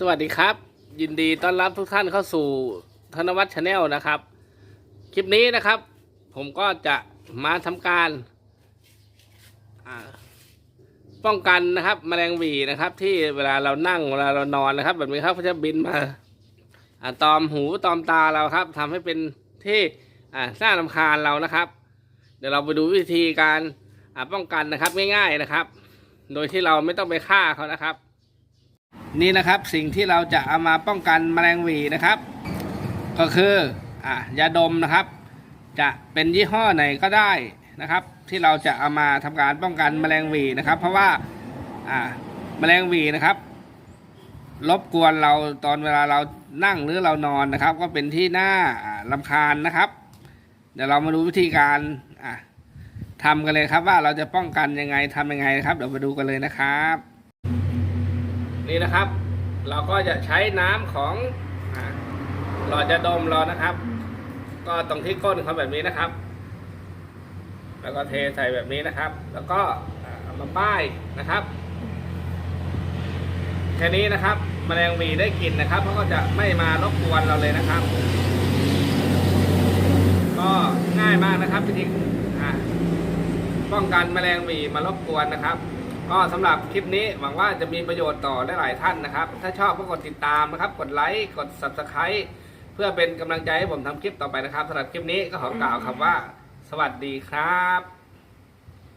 สวัสดีครับ ยินดีต้อนรับทุกท่านเข้าสู่ธนวัฒน์ชาแนลนะครับ คลิปนี้นะครับ ผมก็จะมาทำการป้องกันนะครับแมลงวีนะครับ ที่เวลาเรานั่งเวลาเรานอนนะครับ แบบนี้ครับเขาจะบินมาอตอมหูตอมตาเราครับทำให้เป็นที่อ่าน่ารำคาญเรานะครับ เดี๋ยวเราไปดูวิธีการป้องกันนะครับง่าย ๆนะครับ โดยที่เราไม่ต้องไปฆ่าเขานะครับ นี่นะครับสิ่งที่เราจะเอามาป้องกันแมลงวีนะครับ ก็คืออ่ายาดมนะครับ จะเป็นยี่ห้อไหนก็ได้นะครับ ที่เราจะเอามาทำการป้องกันแมลงวีนะครับ เพราะว่าอ่าแมลงวีนะครับรบกวนเราตอนเวลาเรานั่งหรือเรานอนนะครับ ก็เป็นที่น่าอ่าลำคาญนะครับ เดี๋ยวเรามาดูวิธีการอะทำกันเลยครับว่าเราจะป้องกันยังไงทำยังไงนะครับ เดี๋ยวมาดูกันเลยนะครับ นี่นะครับ เราก็จะใช้น้ำของอ่าหลอดยาดมเรานะครับ ก็ตรงที่ก้นเขาแบบนี้นะครับ แล้วก็เทใส่แบบนี้นะครับ แล้วก็เอามาป้ายนะครับแค่นี้นะครับแมลงวีได้กลิ่นนะครับเขาก็จะไม่มารบกวนเราเลยนะครับ ก็ง่ายมากนะครับวิธีป้องกันแมลงวีมารบกวนนะครับ ก็สำหรับคลิปนี้หวังว่าจะมีประโยชน์ต่อได้หลายท่านนะครับ ถ้าชอบก็กดติดตามนะครับ กดไลค์ กด subscribe เพื่อเป็นกำลังใจให้ผมทำคลิปต่อไปนะครับสำหรับคลิปนี้ก็ขอกล่าวคำว่า สวัสดีครับ